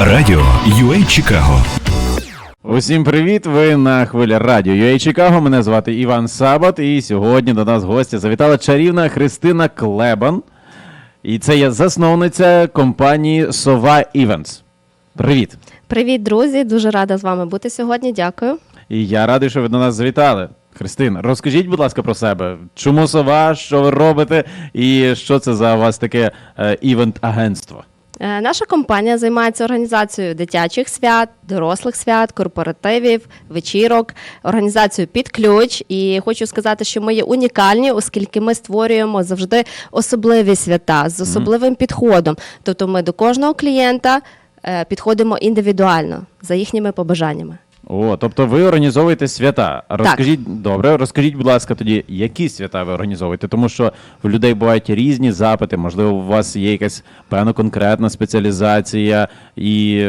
Радіо UA Чикаго. Усім привіт! Ви на хвилі радіо UA Чикаго. Мене звати Іван Сабат, і сьогодні до нас гостя завітала чарівна Христина Клебан. І це є засновниця компанії Сова Events. Привіт! Привіт, друзі! Дуже рада з вами бути сьогодні. Дякую. І я радий, що ви до нас завітали. Христина, розкажіть, будь ласка, про себе. Чому сова, що ви робите, і що це за у вас таке е, івент-агентство? Е, Наша компанія займається організацією дитячих свят, дорослих свят, корпоративів, вечірок, організацією під ключ. І хочу сказати, що ми є унікальні, оскільки ми створюємо завжди особливі свята з особливим підходом. Тобто ми до кожного клієнта е, підходимо індивідуально за їхніми побажаннями. О, тобто ви організовуєте свята. Розкажіть добре, розкажіть, будь ласка, тоді, які свята ви організовуєте? Тому що в людей бувають різні запити. Можливо, у вас є якась певна конкретна спеціалізація, і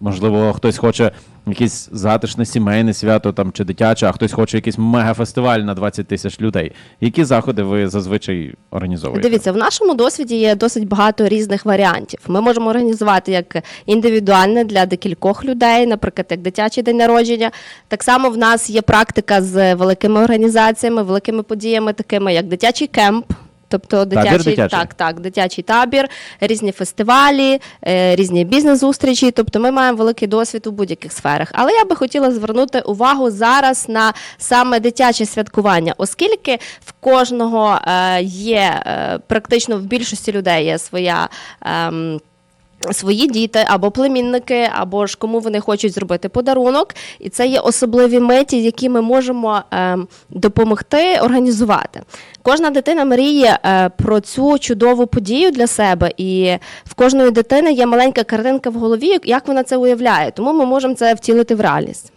можливо, хтось хоче якесь затишне сімейне свято там чи дитяче, а хтось хоче якийсь мегафестиваль на 20 тисяч людей. Які заходи ви зазвичай організовуєте? Дивіться, в нашому досвіді є досить багато різних варіантів. Ми можемо організувати як індивідуальне для декількох людей, наприклад, як дитячий день народження. Так само в нас є практика з великими організаціями, великими подіями, такими як дитячий кемп. Тобто дитячий, дитячий. так, так, дитячий табір, різні фестивалі, е, різні бізнес-зустрічі. Тобто ми маємо великий досвід у будь-яких сферах. Але я би хотіла звернути увагу зараз на саме дитяче святкування, оскільки в кожного е, є е, практично в більшості людей є своя. Свої діти або племінники, або ж кому вони хочуть зробити подарунок, і це є особливі миті, які ми можемо ем, допомогти організувати. Кожна дитина мріє е, про цю чудову подію для себе, і в кожної дитини є маленька картинка в голові, як вона це уявляє. Тому ми можемо це втілити в реальність.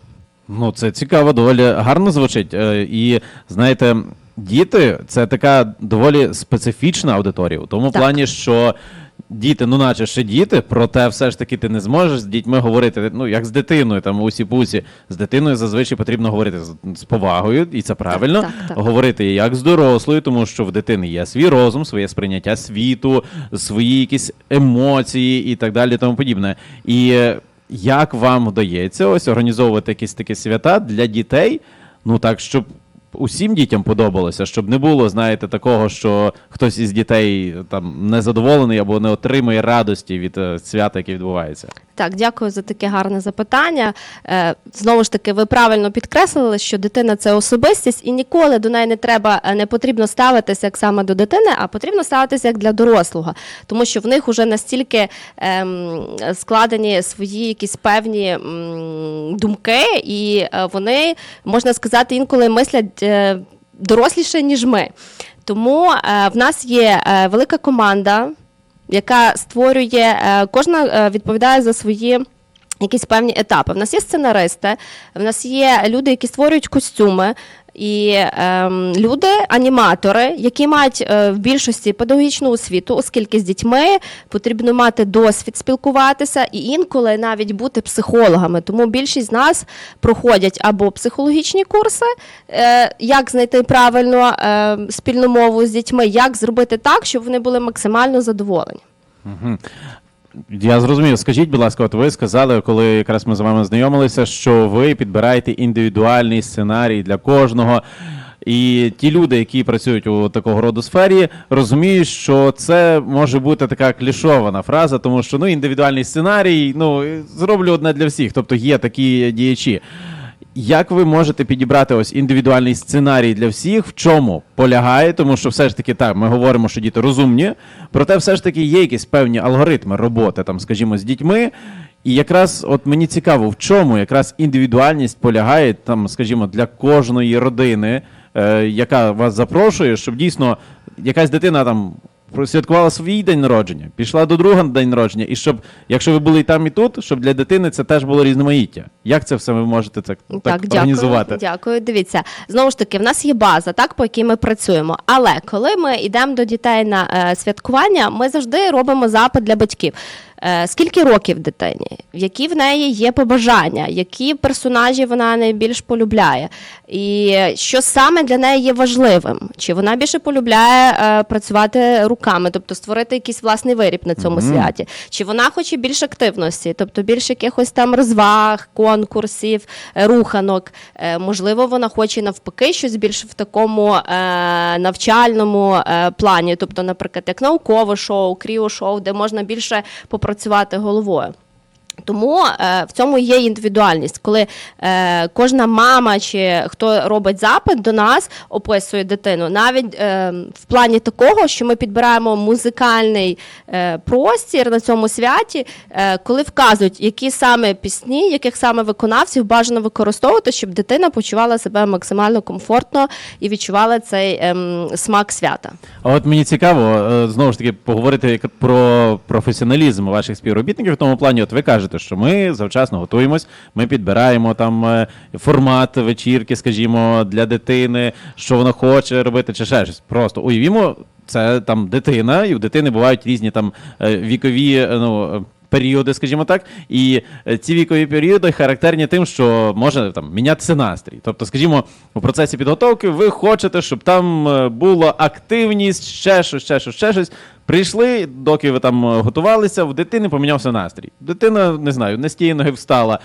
Ну, це цікаво, доволі гарно звучить. Е, І знаєте, діти це така доволі специфічна аудиторія, у тому Так. плані, що діти, ну наче ще діти, проте все ж таки ти не зможеш з дітьми говорити, ну як з дитиною, там усі пусі. З дитиною зазвичай потрібно говорити з, з повагою, і це правильно. так, так. Говорити як з дорослою, тому що в дитини є свій розум, своє сприйняття світу, свої якісь емоції і так далі, тому подібне. І е, як вам вдається ось організовувати якісь такі свята для дітей? Ну так, щоб усім дітям подобалося, щоб не було, знаєте, такого, що хтось із дітей там незадоволений або не отримує радості від е, свята, яке відбувається. Так, дякую за таке гарне запитання. Е, Знову ж таки, ви правильно підкреслили, що дитина це особистість, і ніколи до неї не треба, е, не потрібно ставитися як саме до дитини, а потрібно ставитися як для дорослого, тому що в них вже настільки ем, складені свої якісь певні м, думки, і вони можна сказати інколи мислять доросліше ніж ми. Тому е, в нас є е, велика команда яка створює, е, кожна е, відповідає за свої. Якісь певні етапи. В нас є сценаристи, в нас є люди, які створюють костюми, і ем, люди, аніматори, які мають е, в більшості педагогічну освіту, оскільки з дітьми потрібно мати досвід спілкуватися і інколи навіть бути психологами. Тому більшість з нас проходять або психологічні курси, е, як знайти правильно е, спільну мову з дітьми, як зробити так, щоб вони були максимально задоволені. Я зрозумів. Скажіть, будь ласка, от ви сказали, коли якраз ми з вами знайомилися, що ви підбираєте індивідуальний сценарій для кожного. І ті люди, які працюють у такого роду сфері, розуміють, що це може бути така клішована фраза, тому що ну індивідуальний сценарій, ну зроблю одне для всіх. Тобто є такі діячі. Як ви можете підібрати ось індивідуальний сценарій для всіх? В чому полягає? Тому що все ж таки так, ми говоримо, що діти розумні, проте все ж таки є якісь певні алгоритми роботи, там, скажімо, з дітьми. І якраз от мені цікаво, в чому якраз індивідуальність полягає, там, скажімо, для кожної родини, е, яка вас запрошує, щоб дійсно якась дитина там святкувала свій день народження, пішла до друга на день народження, і щоб, якщо ви були і там, і тут, щоб для дитини це теж було різноманіття. Як це все ви можете так, так, організувати? Дякую, дякую. Дивіться, знову ж таки, в нас є база, так по якій ми працюємо. Але коли ми йдемо до дітей на е, святкування, ми завжди робимо запит для батьків. Е, скільки років дитині, які в неї є побажання, які персонажі вона найбільш полюбляє, і що саме для неї є важливим, чи вона більше полюбляє е, працювати руками, тобто створити якийсь власний виріб на цьому святі, чи вона хоче більше активності, тобто більше якихось там розваг, конкурсів, е, руханок. Е, Можливо, вона хоче навпаки щось більш в такому е, навчальному е, плані, тобто, наприклад, як наукове шоу, кріо-шоу, де можна більше попрацювати головою. Тому е, в цьому є індивідуальність, коли е, кожна мама чи хто робить запит до нас, описує дитину, навіть е, в плані такого, що ми підбираємо музикальний е, простір на цьому святі, е, коли вказують, які саме пісні, яких саме виконавців бажано використовувати, щоб дитина почувала себе максимально комфортно і відчувала цей ем, смак свята. А от мені цікаво е, знову ж таки поговорити про професіоналізм ваших співробітників в тому плані. От ви кажете, що ми завчасно готуємось, ми підбираємо там е, формат вечірки, скажімо, для дитини, що вона хоче робити, чи ще щось. Просто уявімо, це там дитина, і у дитини бувають різні там е, вікові е, ну. Періоди, скажімо так, і е, ці вікові періоди характерні тим, що може там мінятися настрій. Тобто, скажімо, у процесі підготовки ви хочете, щоб там е, була активність, ще щось, ще щось, ще щось. Прийшли, доки ви там е, готувалися, в дитини помінявся настрій. Дитина, не знаю, не з тієї ноги встала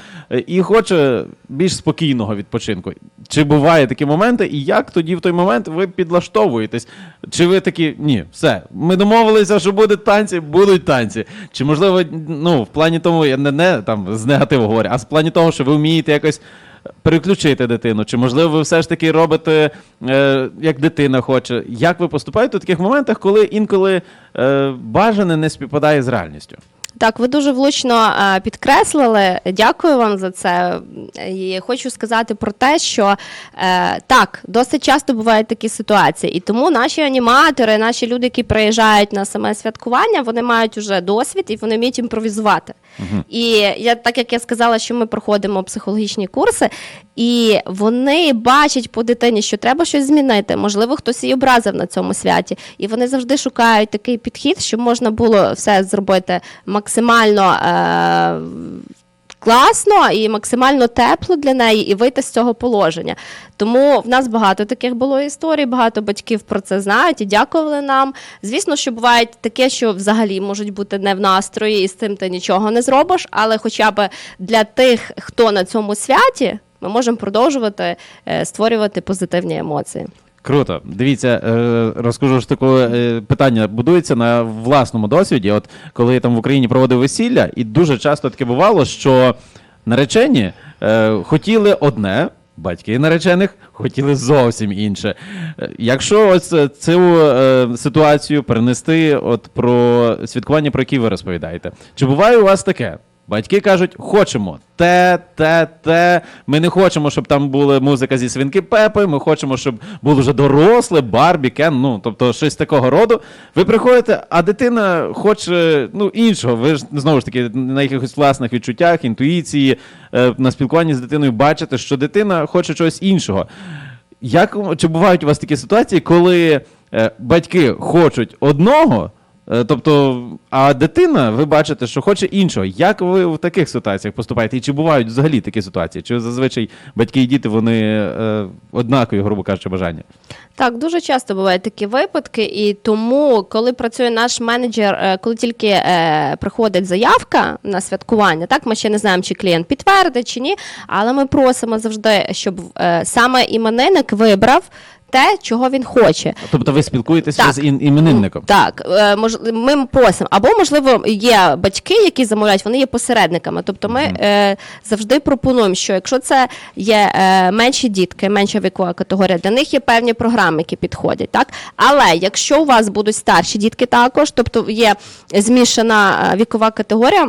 і хоче більш спокійного відпочинку. Чи буває такі моменти, і як тоді в той момент ви підлаштовуєтесь? Чи ви такі, ні, все, ми домовилися, що будуть танці, будуть танці. Чи можливо, ну, в плані тому, я не, не там з негативу говорю, а в плані того, що ви вмієте якось переключити дитину? Чи можливо ви все ж таки робите, е, як дитина хоче? Як ви поступаєте у таких моментах, коли інколи е, бажане не співпадає з реальністю? Так, ви дуже влучно е, підкреслили. Дякую вам за це. І хочу сказати про те, що е, так, досить часто бувають такі ситуації, і тому наші аніматори, наші люди, які приїжджають на саме святкування, вони мають уже досвід і вони вміють імпровізувати. І я так як я сказала, що ми проходимо психологічні курси, і вони бачать по дитині, що треба щось змінити. Можливо, хтось її образив на цьому святі, і вони завжди шукають такий підхід, щоб можна було все зробити максимально. Е- Класно і максимально тепло для неї, і вийти з цього положення. Тому в нас багато таких було історій, багато батьків про це знають і дякували нам. Звісно, що буває таке, що взагалі можуть бути не в настрої, і з цим ти нічого не зробиш. Але хоча б для тих, хто на цьому святі, ми можемо продовжувати е, створювати позитивні емоції. Круто. Дивіться, е, розкажу ж таке е, питання будується на власному досвіді. От коли я там в Україні проводив весілля, і дуже часто таке бувало, що наречені хотіли одне. Батьки наречених хотіли зовсім інше. Якщо ось цю е, ситуацію перенести от про святкування, про які ви розповідаєте, чи буває у вас таке? Батьки кажуть, хочемо те, те, те. Ми не хочемо, щоб там була музика зі свинки Пепи. Ми хочемо, щоб було вже доросле, Барбі, Кен, ну тобто щось такого роду. Ви приходите, а дитина хоче ну іншого. Ви ж знову ж таки на якихось власних відчуттях, інтуїції, е, на спілкуванні з дитиною бачите, що дитина хоче чогось іншого. Як чи бувають у вас такі ситуації, коли е, батьки хочуть одного? Е, Тобто, а дитина, ви бачите, що хоче іншого. Як ви в таких ситуаціях поступаєте? І чи бувають взагалі такі ситуації? Чи зазвичай батьки і діти вони е, однакові, грубо кажучи, бажання? Так, дуже часто бувають такі випадки, і тому, коли працює наш менеджер, е, коли тільки е, приходить заявка на святкування, так ми ще не знаємо, чи клієнт підтвердить чи ні, але ми просимо завжди, щоб е, саме іменинник вибрав те, чого він хоче. Тобто ви спілкуєтеся Так. з ін- іменинником? Так, е, мож, ми просимо. Або, можливо, є батьки, які замовляють, вони є посередниками. Тобто ми е, завжди пропонуємо, що якщо це є е, менші дітки, менша вікова категорія, для них є певні програми, які підходять. Так? Але якщо у вас будуть старші дітки також, тобто є змішана е, вікова категорія.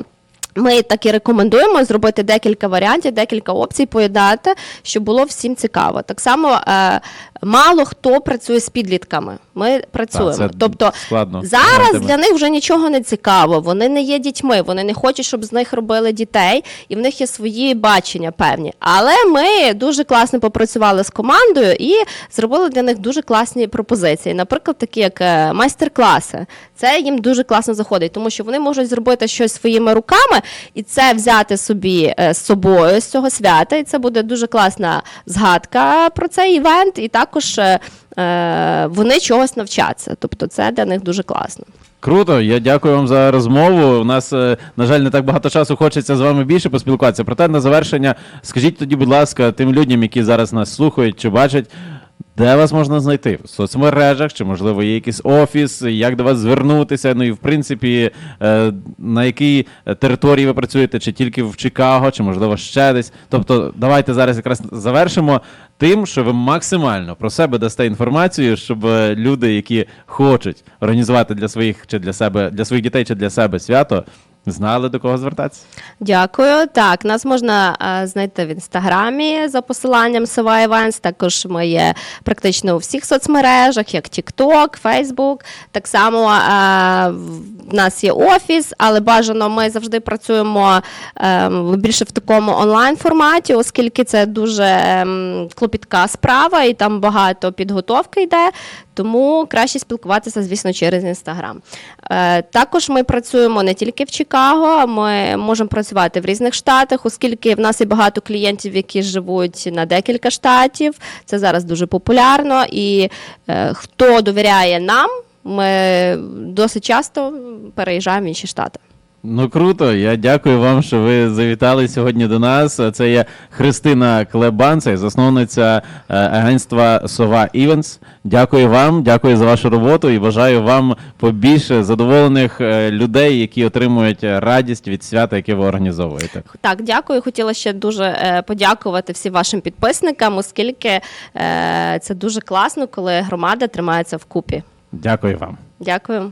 Ми так і рекомендуємо зробити декілька варіантів, декілька опцій, поєднати, щоб було всім цікаво. Так само е, мало хто працює з підлітками. Ми працюємо. це тобто складно. зараз Знаєте, для них вже нічого не цікаво. Вони не є дітьми, вони не хочуть, щоб з них робили дітей, і в них є свої бачення певні. Але ми дуже класно попрацювали з командою і зробили для них дуже класні пропозиції. Наприклад, такі як е, майстер-класи. Це їм дуже класно заходить, тому що вони можуть зробити щось своїми руками і це взяти собі е, з собою з цього свята. І це буде дуже класна згадка про цей івент. І також е, вони чогось навчаться. Тобто, це для них дуже класно. Круто, я дякую вам за розмову. У нас, е, на жаль, не так багато часу хочеться з вами більше поспілкуватися. Проте на завершення, скажіть тоді, будь ласка, тим людям, які зараз нас слухають чи бачать, де вас можна знайти? В соцмережах, чи можливо є якийсь офіс, як до вас звернутися? Ну і в принципі, е, на якій території ви працюєте, чи тільки в Чикаго, чи можливо ще десь. Тобто, давайте зараз якраз завершимо тим, що ви максимально про себе дасте інформацію, щоб е, люди, які хочуть організувати для своїх чи для себе для своїх дітей чи для себе свято, знали до кого звертатися. Дякую. Так, нас можна е, знайти в інстаграмі за посиланням Сова Events. Також ми є практично у всіх соцмережах, як TikTok, Facebook. Так само е, в нас є офіс, але бажано ми завжди працюємо е, більше в такому онлайн форматі, оскільки це дуже ем, клопітка справа, і там багато підготовки йде. Тому краще спілкуватися, звісно, через інстаграм. Е, також ми працюємо не тільки в Чикаго, ми можемо працювати в різних штатах, оскільки в нас є багато клієнтів, які живуть на декілька штатів. Це зараз дуже популярно. І е, хто довіряє нам, ми досить часто переїжджаємо в інші штати. Ну круто, я дякую вам, що ви завітали сьогодні до нас. Це є Христина Клебан, це є засновниця е, агентства Сова Івенс. Дякую вам, дякую за вашу роботу і бажаю вам побільше задоволених е, людей, які отримують радість від свята, яке ви організовуєте. Так, дякую. Хотіла ще дуже е, подякувати всім вашим підписникам, оскільки це дуже класно, коли громада тримається вкупі. Дякую вам. Дякую.